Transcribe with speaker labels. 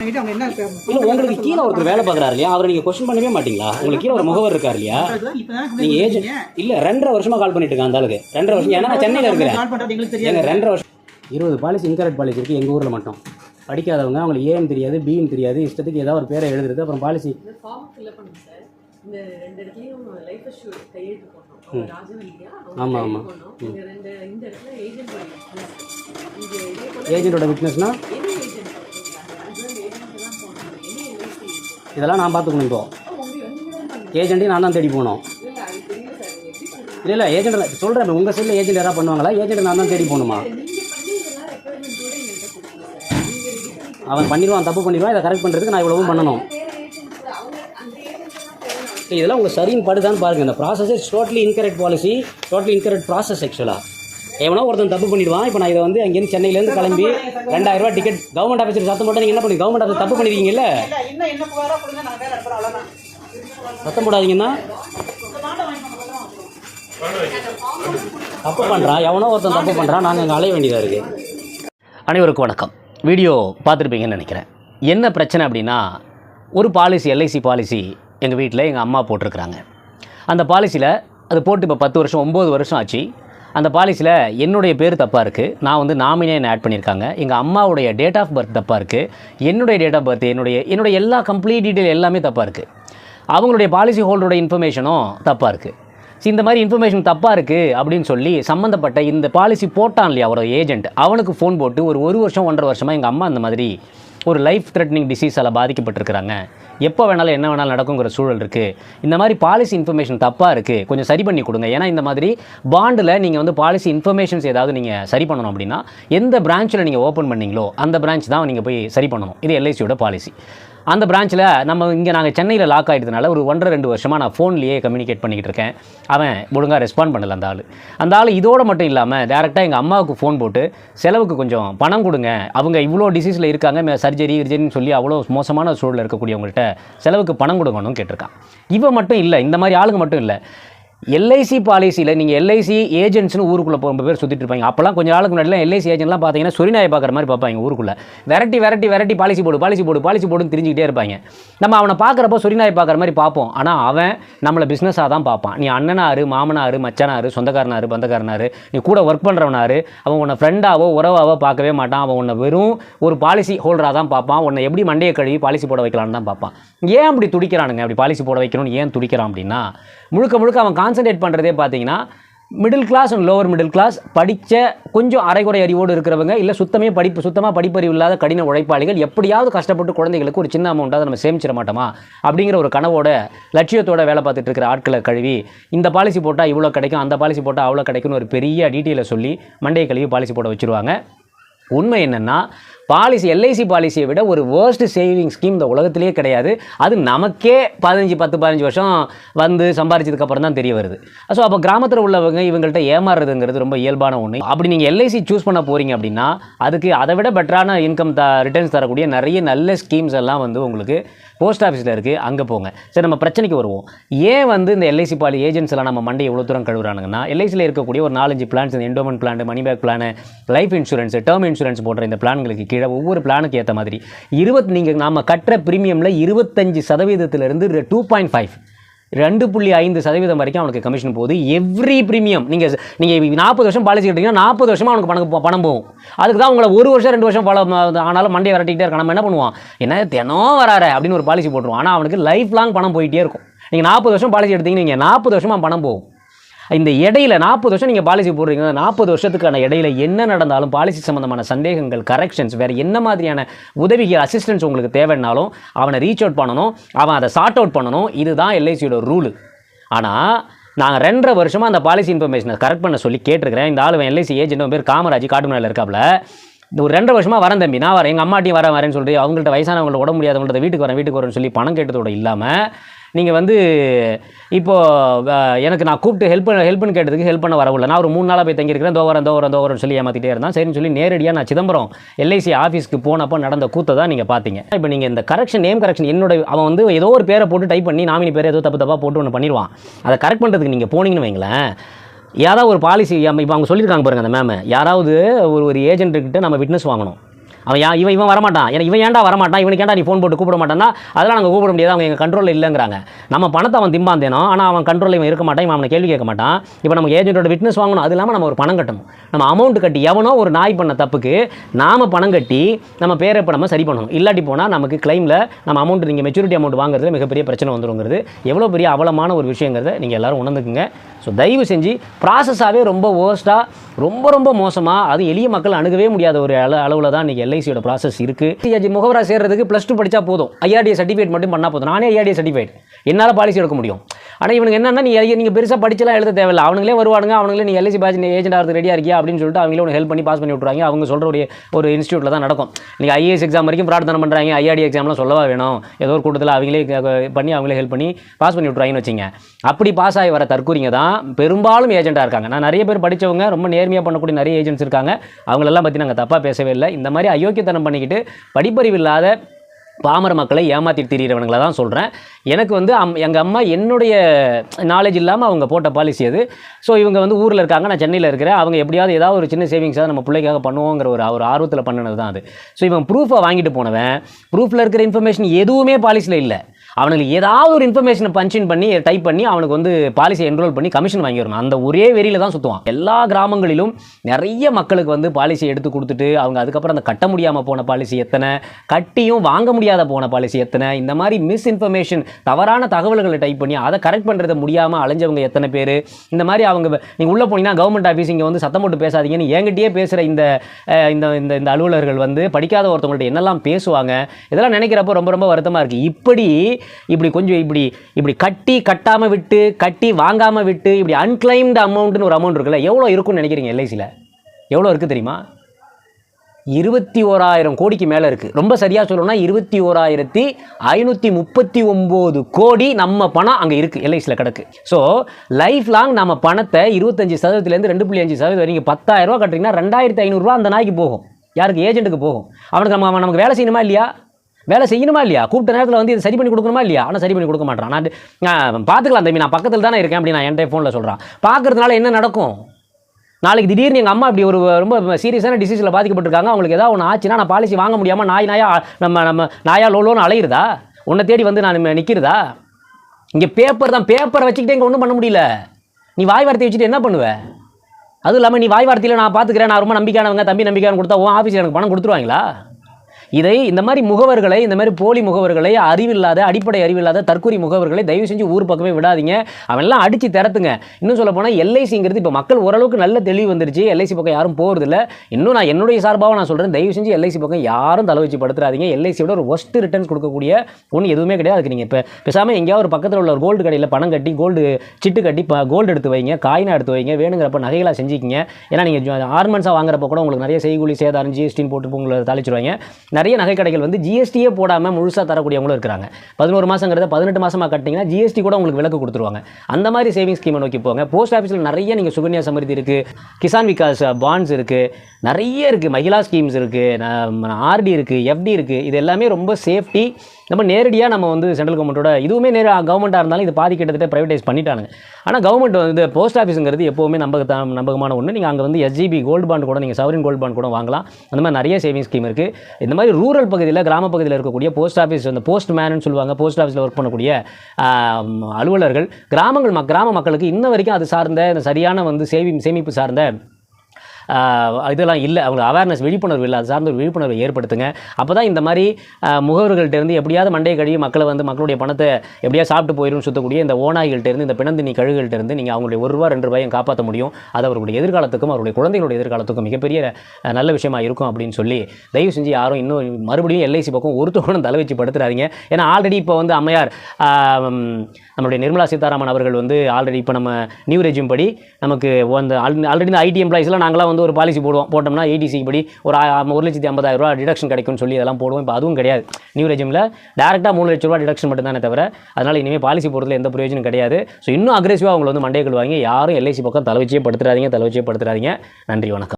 Speaker 1: உங்களுக்கு கீழே ஒருத்தர் வேலை பார்க்குறாரு இல்லையா? அவரை நீங்க கொஸ்டின் பண்ணவே மாட்டீங்களா? உங்களுக்கு கீழே ஒரு முகவர் இருக்கார் இல்லையா? நீங்க ஏஜென்ட் இல்ல ரெண்டரை வருஷமா கால் பண்ணிட்டு அந்த ஆளுக்கு. ரெண்டரை வருஷம் ஏன்னா நான் சென்னையில இருக்கிறேன். ரெண்டரை வருஷம் இருபது பாலிசி இன்கரெக்ட் பாலிசி இருக்குது எங்கள் ஊரில் மட்டும். படிக்காதவங்க அவங்களுக்கு ஏஎம் தெரியாது பிஎம் தெரியாது இஷ்டத்துக்கு ஏதாவது ஒரு பேரை எழுதுறது அப்புறம் பாலிசி
Speaker 2: இந்த ஃபார்ம் ஃபில்அப் பண்ணுங்க சார். இந்த ரெண்டு இடத்துலையும் லைஃப் அஷ்யூர் கையெழுத்து போடணும். அவங்க ராஜவன் இல்லையா அவங்க
Speaker 1: ஆமா,
Speaker 2: கையெழுத்து
Speaker 1: ஆமா.
Speaker 2: போடணும். இந்த ரெண்டு இந்த இடத்துல ஏஜென்ட் இங்க இதே போல
Speaker 1: ஏஜென்ட்டோட விட்னஸ்னா
Speaker 2: எனி ஏஜென்ட் ராஜவன் ஏஜென்ட் தான் போடணும் எனி எல்ஐசி
Speaker 1: இதெல்லாம் நான் பார்த்துக்கணும் இப்போ. ஏஜெண்ட்டையும் நான் தான் தேடி போகணும்.
Speaker 2: இல்லை
Speaker 1: இல்லை ஏஜென்ட் சொல்கிறேன் உங்கள் சைடில் ஏஜென்ட் யாராவது பண்ணுவாங்களா? ஏஜென்ட் நான் தான் தேடி போகணுமா? அவன் பண்ணிடுவான் தப்பு பண்ணிடுவான் இதை கரெக்ட் பண்ணுறதுக்கு நான் இவ்வளவும் பண்ணணும். இதெல்லாம் உங்கள் சரின்னு படுதான்னு பாருங்க. இந்த process is totally incorrect policy totally incorrect process ஆக்சுவலாக எவனோ ஒருத்தன் தப்பு பண்ணிடுவான். இப்போ நான் இதை வந்து அங்கேருந்து சென்னையிலேருந்து கிளம்பி ரெண்டாயிரம் ரூபாய் டிக்கெட் கவர்மெண்ட் ஆஃபீஸர் சத்தம் போட்டால் நீங்கள் என்ன பண்ணி கவர்மெண்ட் ஆஃபீஸ் தப்பு பண்ணிருக்கீங்கல்ல சத்தம் போடாதீங்கன்னா. தப்பு பண்ணுறான் எவனோ ஒருத்தன் தப்பு பண்ணுறான் நாங்கள் அங்கே அலைய வேண்டியதாக இருக்குது அனைவருக்கும் வணக்கம். வீடியோ பார்த்துருப்பீங்கன்னு நினைக்கிறேன். என்ன பிரச்சனை அப்படின்னா ஒரு பாலிசி எல்ஐசி பாலிசி எங்கள் வீட்டில் எங்கள் அம்மா போட்டிருக்கிறாங்க. அந்த பாலிசியில் அது போட்டு இப்போ பத்து வருஷம் ஒம்பது வருஷம் ஆச்சு. அந்த பாலிசியில் என்னுடைய பேர் தப்பாக இருக்குது நான் வந்து நாமினே ஆட் பண்ணியிருக்காங்க. எங்கள் அம்மாவுடைய டேட் ஆஃப் பர்த் தப்பாக இருக்குது என்னுடைய டேட் ஆஃப் பர்த் என்னுடைய என்னுடைய எல்லா கம்ப்ளீட் டீட்டெயில் எல்லாமே தப்பாக இருக்குது அவங்களுடைய பாலிசி ஹோல்டருடைய இன்ஃபர்மேஷனும் தப்பாக இருக்குது ஸோ இந்த மாதிரி இன்ஃபர்மேஷன் தப்பாக இருக்குது அப்படின்னு சொல்லி சம்மந்தப்பட்ட இந்த பாலிசி போட்டான் இல்லையா அவரோட ஏஜென்ட் அவனுக்கு ஃபோன் போட்டு ஒரு ஒரு வருஷம் ஒன்றரை வருஷமாக எங்கள் அம்மா அந்த மாதிரி ஒரு லைஃப் த்ரெட்னிங் டிசீஸால் பாதிக்கப்பட்டிருக்கிறாங்க. எப்போ வேணாலும் என்ன வேணாலும் நடக்குங்கிற சூழல் இருக்குது இந்த மாதிரி பாலிசி இன்ஃபர்மேஷன் தப்பாக இருக்குது கொஞ்சம் சரி பண்ணி கொடுங்க. ஏன்னா இந்த மாதிரி பாண்டில் நீங்கள் வந்து பாலிசி இன்ஃபர்மேஷன்ஸ் ஏதாவது நீங்கள் சரி பண்ணணும் அப்படின்னா எந்த பிரான்ச்சில் நீங்கள் ஓப்பன் பண்ணீங்களோ அந்த பிரான்ச் தான் நீங்கள் போய் சரி பண்ணணும். இது எல்ஐசியோட பாலிசி அந்த பிரான்ச்சில் நம்ம இங்கே நாங்கள் சென்னையில் லாக் ஆகிட்டதுனால ஒரு ஒன்றரை ரெண்டு வருஷமாக நான் ஃபோன்லேயே கம்யூனிகேட் பண்ணிக்கிட்டு இருக்கேன். அவன் ஒழுங்காக ரெஸ்பாண்ட் பண்ணல அந்த ஆள். அந்த ஆள் இதோட மட்டும் இல்லாமல் டேரெக்டாக எங்கள் அம்மாவுக்கு ஃபோன் போட்டு செலவுக்கு கொஞ்சம் பணம் கொடுங்க. அவங்க இவ்வளோ டிசீஸில் இருக்காங்க சர்ஜரி கிர்ஜரின்னு சொல்லி அவ்வளோ மோசமான சூழலில் இருக்கக்கூடியவங்கள்ட்ட செலவுக்கு பணம் கொடுக்கணும்னு கேட்டிருக்கான். இவன் மட்டும் இல்லை இந்த மாதிரி ஆளுங்க மட்டும் இல்லை. எல்ஐசி பாலிசியில் நீங்கள் எல்ஐசி ஏஜென்ட்ஸ்னு ஊருக்குள்ளே ரொம்ப பேர் சுற்றிட்டு இருப்பாங்க. அப்போலாம் கொஞ்சம் நாளுக்கு முன்னாடிலாம் எல்ஐசி ஏஜென்ட்லாம் பார்த்தீங்கன்னா சொரிநாயை பார்க்குற மாதிரி பார்ப்பாங்க ஊருக்குள்ளே. வெரைட்டி வெரைட்டி வெரைட்டி பாலிசி போடு பாலிசி போடு பாலிசி போடுன்னு தெரிஞ்சுக்கிட்டே இருப்பாங்க. நம்ம அவனை பார்க்குறப்போ சொரிநாயை பார்க்குற மாதிரி பார்ப்போம். ஆனால் அவன் நம்மளை பிஸ்னஸாக தான் பார்ப்பான். நீ அண்ணனாரு மாமனாரு மச்சனாரு சொந்தக்காரனாரு பந்தக்காரனாரு நீ கூட ஒர்க் பண்ணுறவனாரு அவன் உன்னை ஃப்ரெண்டாவோ உறவாவோ பார்க்கவே மாட்டான். அவன் உன்னை வெறும் ஒரு பாலிசி ஹோல்டராக தான் பார்ப்பான். உன்னை எப்படி மண்டையை கழுவி பாலிசி போட வைக்கலான்னு தான் பார்ப்பான். ஏன் அப்படி துடிக்கிறானுங்க? அப்படி பாலிசி போட வைக்கணும்னு ஏன் துடிக்கிறான் அப்படின்னா முழுக்க முழுக்க அவன் கான்சன்ட்ரேட் பண்ணுறதே பார்த்தீங்கன்னா middle class and lower middle class படித்த கொஞ்சம் அரைகுறை அறிவோடு இருக்கிறவங்க இல்லை சுத்தமே படிப்பு சுத்தமாக படிப்பறிவு இல்லாத கடின உழைப்பாளிகள் எப்படியாவது கஷ்டப்பட்டு குழந்தைகளுக்கு ஒரு சின்ன அமௌண்ட்டாக நம்ம சேமிச்சிட மாட்டோமா? அப்படிங்கிற ஒரு கனவோட லட்சியத்தோட வேலை பார்த்துட்டு இருக்கிற ஆட்களை கழுவி இந்த பாலிசி போட்டால் இவ்வளோ கிடைக்கும் அந்த பாலிசி போட்டால் அவ்வளோ கிடைக்கும்னு ஒரு பெரிய டீட்டெயிலை சொல்லி மண்டையை கழுவி பாலிசி போட வச்சுருவாங்க. உண்மை என்னென்னா பாலிசி எல்ஐசி பாலிசியை விட ஒரு வேர்ஸ்ட் சேவிங் ஸ்கீம் இந்த உலகத்திலேயே கிடையாது. அது நமக்கே பதினஞ்சு பத்து பதினஞ்சு வருஷம் வந்து சம்பாரிச்சதுக்கப்புறம் தான் தெரிய வருது. ஸோ அப்போ கிராமத்தில் உள்ளவங்க இவங்கள்ட்ட ஏமாறுறதுங்கிறது ரொம்ப இயல்பான ஒன்று அப்படி நீங்கள் எல்ஐசி சூஸ் பண்ண போகிறீங்க அப்படின்னா அதுக்கு அதை விட பெட்டரான இன்கம் த ரிட்டர்ன்ஸ் தரக்கூடிய நிறைய நல்ல ஸ்கீம்ஸ் எல்லாம் வந்து உங்களுக்கு போஸ்ட் ஆஃபீஸில் இருக்குது அங்கே போங்க. சரி நம்ம பிரச்சனைக்கு வருவோம். ஏன் வந்து இந்த எல்ஐசி பாலி ஏஜென்ட்ஸ்லாம் நம்ம மண்டை எவ்வளோ தூரம் கழுவுறானுங்கன்னா எல்ஐசியில் இருக்கக்கூடிய ஒரு நாலஞ்சு பிளான்ஸ் இந்த endowment plan money back plan life insurance term insurance போன்ற இந்த பிளான்களுக்கு கீழே ஒவ்வொரு பிளானுக்கு ஏற்ற மாதிரி. இருபத் நீங்கள் நாம கட்டுற ப்ரீமியமில் இருபத்தஞ்சு சதவீதத்திலிருந்து டூ பாயிண்ட் ஃபைவ் ரெண்டு புள்ளி ஐந்து சதவீதம் வரைக்கும் அவனுக்கு கமிஷன் போகுது. எவ்ரி ப்ரீமியம் நீங்கள் நீங்கள் நாற்பது வருஷம் பாலிசி கட்டிங்கன்னா நாற்பது வருஷமாக அவனுக்கு பணம் போ- பணம் போகும். அதுக்கு தான் உங்களை ஒரு வருஷம் ரெண்டு வருஷம் பழம் ஆனாலும் மண்டையை விரட்டிக்கிட்டே இருக்கான் நம்ம என்ன பண்ணுவான் என்ன தினம் வராரு அப்படின்னு ஒரு பாலிசி போட்டுருவோம். ஆனால் அவனுக்கு லைஃப் லாங் பணம் போயிட்டே இருக்கும். நீங்கள் நாற்பது வருஷம் பாலிசி எடுத்தீங்கன்னா நீங்கள் நாற்பது வருஷமாக பணம் போகும். இந்த இடையில நாற்பது வருஷம் நீங்கள் பாலிசி போடுறீங்க. நாற்பது வருஷத்துக்கான இடையில என்ன நடந்தாலும் பாலிசி சம்மந்தமான சந்தேகங்கள் கரெக்ஷன்ஸ் வேறு என்ன மாதிரியான உதவிகள் அசிஸ்டன்ஸ் உங்களுக்கு தேவைன்னாலும் அவனை ரீச் அவுட் பண்ணணும். அவன் அதை சார்ட் அவுட் பண்ணணும். இதுதான் எல்ஐசியோட ரூலு ஆனால் நாங்கள் ரெண்டரை வருஷமாக அந்த பாலிசி இன்ஃபர்மேஷனை கரெக்ட் பண்ண சொல்லி கேட்டிருக்கிறேன். இந்த ஆள் எல்ஐசி ஏஜென்ட் பேர் காமராஜ் காட்டுமலையில் இருக்காப்புல இந்த ஒரு ரெண்டு வருஷமாக வரேன் தம்பி. நான் வரேன். எங்கள் அம்மாட்டையும் வரேன் வரேன்னு சொல்லி அவங்கள்ட்ட வயசானவங்கள்ட்ட உடம்பு முடியாதவங்கள்ட்ட வீட்டுக்கு வரேன் வீட்டுக்கு வரேன்னு சொல்லி பணம் கேட்டதோட இல்லாமல் நீங்கள் வந்து இப்போது எனக்கு நான் கூப்பிட்டு ஹெல்ப் பண்ண ஹெல்ப்னு கேட்டதுக்கு ஹெல்ப் பண்ண வரவில்லை. நான் ஒரு மூணு நாளாக போய் தங்கியிருக்கிறேன். தோ வரேன் தோ சொல்லி ஏமாற்றிட்டே இருந்தான். சரின்னு சொல்லி நேரடியாக நான் சிதம்பரம் எல்ஐசி ஆஃபீஸ்க்கு போனப்போ நடந்த கூத்தை தான் நீங்கள் பார்த்தீங்க. இப்போ நீங்கள் இந்த கரெக்ஷன் நேம் கரெக்ஷன் என்னோட அவன் வந்து ஏதோ ஒரு பேரை போட்டு டைப் பண்ணி நாமினி பேர் ஏதோ தப்பு தப்பாக போட்டு ஒன்று பண்ணிடுவான். அதை கரெக்ட் பண்ணுறதுக்கு நீங்கள் போனீங்கன்னு வைங்களேன். ஏதாவது ஒரு பாலிசி இப்போ அவங்க சொல்லியிருக்காங்க பாருங்கள் அந்த மேம் யாராவது ஒரு ஒரு ஏஜென்ட்டுக்கிட்ட நம்ம விட்னஸ் வாங்கணும். அவன் யா இவன் இவன் வரமாட்டான். ஏன்னா இவன் ஏன்டா வரமாட்டான்? இவனுக்கு ஏன்டா நீ ஃபோன் போட்டு கூப்பிட மாட்டான்னா அதெல்லாம் நாங்கள் கூப்பிட முடியாது. அவங்க எங்கள் கண்ட்ரோலில் இல்லைங்கிறாங்க. நம்ம பணத்தை அவன் திம்பான் ஆனால் அவன் கண்ட்ரோலில் இவன் இருக்க மாட்டான். இவன் அவனை கேள்வி கேட்க மாட்டான். இப்போ நம்ம ஏஜென்ட்டோட விட்னஸ் வாங்கணும். அது இல்லாமல் நம்ம ஒரு பணம் கட்டணும். நம்ம அமௌண்ட் கட்டி எவனோ ஒரு நாய் பண்ண தப்புக்கு நாம் பணம் கட்டி நம்ம பேரை இப்போ நம்ம சரி பண்ணணும். இல்லாட்டி போனால் நமக்கு கிளைமில் நம்ம அமௌண்ட் நீங்கள் மெச்சூரிட்டி அமௌண்ட் வாங்குறதுல மிகப்பெரிய பிரச்சனை வந்துருங்கிறது. எவ்வளோ பெரிய அவலமான ஒரு விஷயங்கிறத நீங்கள் எல்லாரும் உணர்ந்துக்குங்க. ஸோ தயவு செஞ்சு ப்ராசஸாகவே ரொம்ப வேர்ஸ்ட்டாக ரொம்ப ரொம்ப மோசமாக அது எளிய மக்கள் அணுகவே முடியாத ஒரு அள அளவில் தான் இன்றைக்கி எல்ஐசியோட ப்ராசஸ் இருக்குது முகவரா சேர்றதுக்கு ப்ளஸ் டூ படித்தா போதும். ஐஆர்டிஏ சர்டிஃபிகேட் மட்டும் பண்ணால் போதும். நானே ஐஆர்டிஏ சர்டிஃபிகேட் என்னால் பாலிசி எடுக்க முடியும். ஆனால் இவனுக்கு என்னென்னா நீ நீங்கள் பெருசாக படிச்சலாம் எழுத தேவையில்லை. அவனுங்களே வருவானுங்க அவங்களே நீ எல்ஐசி பேட்ச் ஏஜென்ட் ஆகிறது ரெடியாக இருக்கியா அப்படின்னு சொல்லிட்டு அவங்களே உனக்கு ஹெல்ப் பண்ணி பாஸ் பண்ணி விட்ருவாங்க அவங்க சொல்கிற ஒரு ஒரு இன்ஸ்டியூட்டில் தான் நடக்கும். நீங்கள் ஐஏஎஸ் எக்ஸாம் வரைக்கும் பிரார்த்தனை பண்ணுறாங்க ஐஆர்டி எக்ஸாம்லாம் சொல்லவா வேணும்? ஏதோ ஒரு கூட்டத்தில் அவங்களே பண்ணி அவங்களே ஹெல்ப் பண்ணி பாஸ் பண்ணி விட்ருவாங்கன்னு வச்சுங்க. அப்படி பாஸ் ஆகி வர தற்கூரிங்க தான் பெரும்பாலும் ஏஜென்ட்டாக இருக்காங்க. நான் நிறைய பேர் படித்தவங்க ரொம்ப நேர்மையாக பண்ணக்கூடிய நிறைய ஏஜென்ட்ஸ் இருக்காங்க. அவங்களெல்லாம் பற்றி நாங்கள் தப்பாக பேசவே இல்லை. இந்த மாதிரி அயோக்கியத்தனம் பண்ணிக்கிட்டு படிப்பறிவு இல்லாத பாமர மக்களை ஏமாற்றி திரியிறவனுங்களை தான் சொல்கிறேன் எனக்கு வந்து அம் எங்கள் அம்மா என்னுடைய நாலேஜ் இல்லாமல் அவங்க போட்ட பாலிசி அது. ஸோ இவங்க வந்து ஊரில் இருக்காங்க நான் சென்னையில் இருக்கிறேன். அவங்க எப்படியாவது ஏதாவது ஒரு சின்ன சேவிங்ஸாக நம்ம பிள்ளைக்காக பண்ணுவோங்கிற ஒரு ஒரு ஆர்வத்தில் பண்ணினது தான் அது. ஸோ இவன் ப்ரூஃபை வாங்கிட்டு போனவன். ப்ரூஃபில் இருக்கிற இன்ஃபர்மேஷன் எதுவுமே பாலிசியில் இல்லை. அவனுக்கு ஏதாவது ஒரு இன்ஃபர்மேஷனை பஞ்சின் பண்ணி டைப் பண்ணி அவனுக்கு வந்து பாலிசியை என்ரோல் பண்ணி கமிஷன் வாங்கிடணும் அந்த ஒரே வெறியில் தான் சுற்றுவான் எல்லா கிராமங்களிலும் நிறைய மக்களுக்கு வந்து பாலிசி எடுத்து கொடுத்துட்டு அவங்க அதுக்கப்புறம் அந்த கட்ட முடியாமல் போன பாலிசி எத்தனை கட்டியும் வாங்க முடியாத போன பாலிசி எத்தனை இந்த மாதிரி மிஸ் இன்ஃபர்மேஷன் தவறான தகவல்களை டைப் பண்ணி அதை கரெக்ட் பண்ணுறத முடியாமல் அலைஞ்சவங்க எத்தனை பேர்? இந்த மாதிரி அவங்க நீங்கள் உள்ளே போனீங்கன்னா கவர்மெண்ட் ஆஃபீஸ் இங்கே வந்து சத்தம் போட்டு பேசாதீங்கன்னு என்கிட்டயே பேசுகிற இந்த இந்த இந்த இந்த அலுவலர்கள் வந்து படிக்காத ஒருத்தவங்கள்ட்ட என்னெல்லாம் பேசுவாங்க? இதெல்லாம் நினைக்கிறப்போ ரொம்ப ரொம்ப வருத்தமாக இருக்குது இப்படி இப்படி கொஞ்சம் இப்படி இப்படி கட்டி கட்டாமல் விட்டு கட்டி வாங்காமல் விட்டு இப்படி அன்கிளைம்டு அமௌண்ட்னு ஒரு அமௌண்ட் இருக்குல்ல எவ்வளோ இருக்குன்னு நினைக்கிறீங்க எல்ஐசியில் எவ்வளோ இருக்குது தெரியுமா? இருபத்தி ஓராயிரம் கோடிக்கு மேலே இருக்குது ரொம்ப சரியாக சொல்லணும்னா இருபத்தி ஓராயிரத்தி ஐநூற்றி முப்பத்தி ஒம்பது கோடி நம்ம பணம் அங்கே இருக்குது எல்ஐசியில் கிடக்கு. ஸோ லைஃப் லாங் நம்ம பணத்தை இருபத்தஞ்சி சதவீதத்துலேருந்து ரெண்டு புள்ளி அஞ்சு சதவீதம் வரைக்கும் பத்தாயிரம் ரூபா கட்டுறீங்கன்னா ரெண்டாயிரத்தி ஐநூறுரூவா அந்த நாய்க்கு போகும். யாருக்கு? ஏஜென்ட்டுக்கு போகும். அவனுக்கு நம்ம அவன் நமக்கு வேலை செய்யணுமா இல்லையா? வேலை செய்யணுமா இல்லையா? கூப்பிட்ட நேரத்தில் வந்து இது சரி பண்ணி கொடுக்கணுமா இல்லையா? ஆனால் சரி பண்ணி கொடுக்க மாட்டான் நான் பார்த்துக்கலாம் தம்பி. நான் பக்கத்தில் தானே இருக்கேன் அப்படி நான் என்கிட்ட ஃபோனில் சொல்கிறான் பார்க்குறதுனால என்ன நடக்கும்? நாளைக்கு திடீர்னு எங்கள் அம்மா இப்படி ஒரு ரொம்ப சீரியஸான டிசீஸில் பாதிக்கப்பட்டிருக்காங்க. அவங்களுக்கு ஏதாவது ஒன்று ஆச்சுன்னா நான் பாலிசி வாங்க முடியாமல் நாய் நாயா நம்ம நம்ம நாயா லோலோன்னு அலையிறதா? உன்னை தேடி வந்து நான் நிற்கிறதா இங்கே பேப்பர் தான். பேப்பரை வச்சுக்கிட்டே இங்கே ஒன்றும் பண்ண முடியல. நீ வாய் வார்த்தையை வச்சுட்டு என்ன பண்ணுவ? அதுவும் இல்லாமல் நீ வாய் வார்த்தையில் நான் பார்த்துக்கிறேன் நான் ரொம்ப நம்பிக்கையானவங்க. தம்பி நம்பிக்கையான கொடுத்தா உன் ஆஃபீஸில் எனக்கு பணம் கொடுத்துருவாங்களா? இதை இந்த மாதிரி முகவர்களை இந்த மாதிரி போலி முகவர்களை அறிவில்லாத அடிப்படை அறிவில்லாத தற்கூரி முகவர்களை தயவு செஞ்சு ஊர் பக்கமே விடாதீங்க. அவெல்லாம் அடித்து திறத்துங்க இன்னும் சொல்ல போனால் எல்ஐசிங்கிறது இப்போ மக்கள் ஓரளவுக்கு நல்ல தெளிவு வந்துருச்சு. எல்ஐசி பக்கம் யாரும் போகிறதில்ல இன்னும் நான் என்னுடைய சார்பாக நான் சொல்கிறேன் தயவு செஞ்சு எல்ஐசி பக்கம் யாரும் தலை வச்சு படுத்துறாதீங்க. எல்ஐசியோட ஒரு ஒஸ்ட் ரிட்டர்ன்ஸ் கொடுக்கக்கூடிய ஒன்று எதுவுமே கிடையாது. அதுக்கு நீங்கள் இப்போ பேசாமல் எங்கேயாவது ஒரு பக்கத்தில் உள்ள ஒரு கோல்டு கடையில் பணம் கட்டி கோல்டு சிட்டு கட்டி இப்போ கோல்டு எடுத்து வைங்க. காயினா எடுத்து வைங்க. வேணுங்கிறப்ப நகைகளாக செஞ்சுக்கிங்க. ஏன்னா நீங்கள் ஆர்மெண்ட்ஸாக வாங்குறப்ப கூட உங்களுக்கு நிறைய செய்கூலி சேதாரம் ஜிஎஸ்டின்னு போட்டு உங்களை தாளிச்சிருவாங்க. நிறைய நகை கடைகள் வந்து ஜிஎஸ்டியே போடாமல் முழுசாக தரக்கூடியவங்களும் இருக்கிறாங்க. பதினோரு மாதங்கிறத பதினெட்டு மாதமாக கட்டிங்கன்னா ஜிஎஸ்டி கூட உங்களுக்கு விலக்கு கொடுத்துருவாங்க. அந்த மாதிரி சேவிங் ஸ்கீமை நோக்கி போங்க. போஸ்ட் ஆஃபீஸில் நிறைய நீங்கள் சுகன்யா சமரிதி இருக்குது கிசான் விகாஸ் பாண்ட்ஸ் uh, இருக்குது நிறைய இருக்குது மகிழா ஸ்கீம்ஸ் இருக்குது ஆர்டி இருக்குது எஃப்டி இருக்குது இது எல்லாமே ரொம்ப சேஃப்டி நம்ம நேரடியாக நம்ம வந்து சென்ட்ரல் கவர்மெண்ட்டோட இதுவுமே நேர கவர்மெண்ட்டாக இருந்தாலும் இது பாதி கிட்டத்தட்ட ப்ரைவேடைஸ் பண்ணிட்டானுங்க. ஆனால் கவர்மெண்ட் வந்து போஸ்ட் ஆஃபீஸுங்கிறது எப்போவுமே நம்பக நம்பகமான ஒன்று நீங்கள் அங்கே வந்து எஸ்ஜிபி கோல்டு பாண்ட் கூட நீங்கள் சவரின் கோல்டு பாண்ட் கூட வாங்கலாம். அந்த மாதிரி நிறைய சேவிங்ஸ் ஸ்கீம் இருக்குது இந்த மாதிரி ரூரல் பகுதியில் கிராம பகுதியில் இருக்கக்கூடிய போஸ்ட் ஆஃபீஸ் அந்த போஸ்ட் மேனு சொல்லுவாங்க போஸ்ட் ஆஃபீஸில் ஒர்க் பண்ணக்கூடிய அலுவலர்கள் கிராமங்கள் கிராம மக்களுக்கு இன்ன வரைக்கும் அது சார்ந்த சரியான வந்து சேவி சேமிப்பு சார்ந்த இதெல்லாம் இல்லை. அவங்களுக்கு அவேர்னஸ் விழிப்புணர்வு இல்லை. அது சார்ந்த ஒரு விழிப்புணர்வை ஏற்படுத்துங்க. அப்போ தான் இந்த மாதிரி முகவர்கள்ட்டேருந்து இருந்து எப்படியாவது மண்டையை கழுவி மக்களை வந்து மக்களுடைய பணத்தை எப்படியா சாப்பிட்டு போயிடும் சுற்றக்கூடிய இந்த ஓனாய்கள்ட்டேருந்து இந்த பிணந்தினி கழுகுகள்ட்டேருந்து நீங்கள் அவங்களுடைய ஒரு ரூபா ரெண்டு ரூபாயும் காப்பாற்ற முடியும். அது அவர்களுடைய எதிர்காலத்துக்கும் அவருடைய குழந்தைகளுடைய எதிர்காலத்துக்கும் மிகப்பெரிய நல்ல விஷயமா இருக்கும் அப்படின்னு சொல்லி தயவு செஞ்சு யாரும் இன்னும் மறுபடியும் எல்ஐசி பக்கம் ஒருத்தவனும் தலை வச்சு படுத்துறாதீங்க. ஏன்னா ஆல்ரெடி இப்போ வந்து அம்மையார் நம்மளுடைய நிர்மலா சீதாராமன் அவர்கள் வந்து ஆல்ரெடி இப்போ நம்ம நியூ ரெஜிம் படி நமக்கு அந்த ஆல்ரெடி இந்த ஐடி எம்ப்ளாயிஸ்லாம் நாங்களாம் வந்து ஒரு பாலிசி போடுவோம். போட்டோம்னா ஏடிசிக்கு படி ஒரு ஒரு லட்சத்தி ஐம்பதாயிரம் ரூபா டிடக்ஷன் கிடைக்கும்னு சொல்லி அதெல்லாம் போடுவோம். இப்போ அதுவும் கிடையாது. நியூ ரெஜிமில் டேரெக்டாக மூணு லட்ச ரூபா டிடக்ஷன் மட்டும்தானே தவிர அதனால் இனிமேல் பாலிசி போடுறதுல எந்த பிரயோஜனம் கிடையாது. ஸோ இன்னும் அக்ரெசிவாக அவங்களை வந்து மண்டே கழுவாங்க யாரும் எல்ஐசி பக்கம் தலைவச்சியே படுத்துறாதீங்க தலைவச்சியே படுத்துறாதீங்க. நன்றி வணக்கம்.